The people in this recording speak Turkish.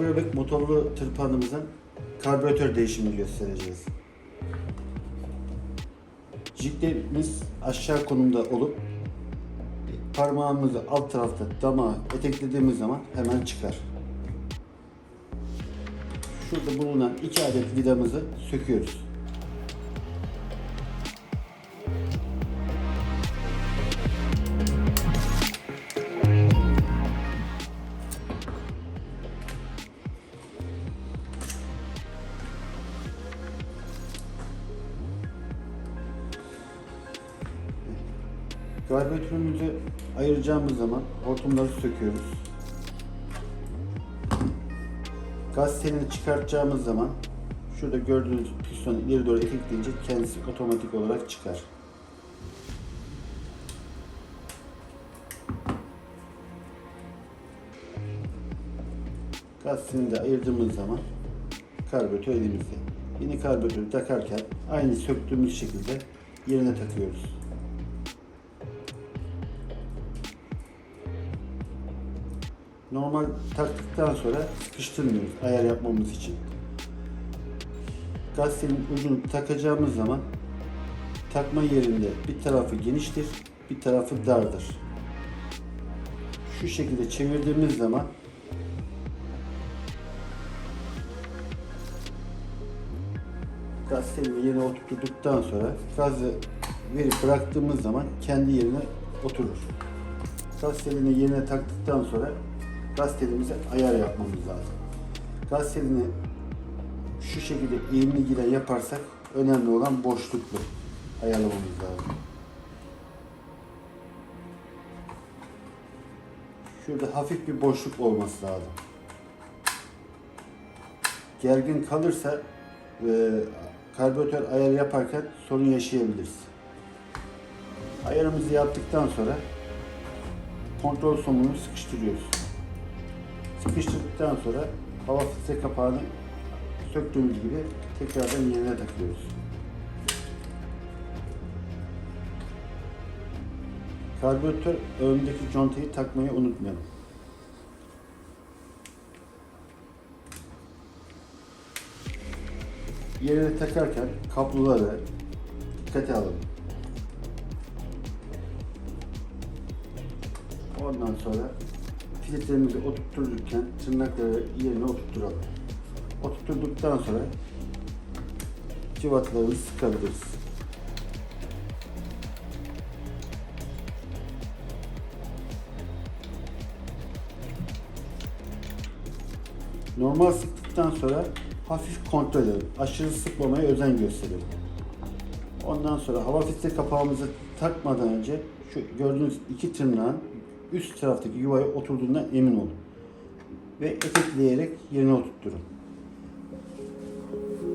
Avrobik motorlu tırpanımızın karbüratör değişimini göstereceğiz. Jiglerimiz aşağı konumda olup parmağımızı alt tarafta damağa eteklediğimiz zaman hemen çıkar. Şurada bulunan iki adet vidamızı söküyoruz. Karbüratörümüzü ayıracağımız zaman hortumları söküyoruz. Gaz telini çıkartacağımız zaman şurada gördüğünüz pistonu ileri doğru itekleyince kendisi otomatik olarak çıkar. Gaz telini de ayırdığımız zaman karbüratör elimizde. Yeni karbüratörü takarken aynı söktüğümüz şekilde yerine takıyoruz. Normal taktıktan sonra sıkıştırmıyoruz ayar yapmamız için. Gazetenin ucunu takacağımız zaman takma yerinde bir tarafı geniştir, bir tarafı dardır. Şu şekilde çevirdiğimiz zaman gazetenin yerine oturttuktan sonra gazı verip bıraktığımız zaman kendi yerine oturur. Gaz yerine taktıktan sonra gaz telimize ayar yapmamız lazım. Gaz şu şekilde eğimli gire yaparsak önemli olan boşluklu ayarlamamız lazım. Şurada hafif bir boşluk olması lazım. Gergin kalırsa e, karbüratör ayarı yaparken sorun yaşayabiliriz. Ayarımızı yaptıktan sonra kontrol somunu sıkıştırıyoruz. Sıkıştırdıktan sonra hava filtre kapağını söktüğümüz gibi tekrardan yerine takıyoruz. Karbüratör önündeki contayı takmayı unutmayalım. Yerine takarken kabloları dikkate alın. Ondan sonra filtremizi oturtururken tırnakları yerine oturtturalım. Oturtturduktan sonra cıvatalarını sıkabiliriz. Normal sıktıktan sonra hafif kontrol edelim. Aşırı sıkmamaya özen gösterelim. Ondan sonra hava filtre kapağımızı takmadan önce şu gördüğünüz iki tırnağın üst taraftaki yuvaya oturduğundan emin olun. Ve etekleyerek yerine oturtturun.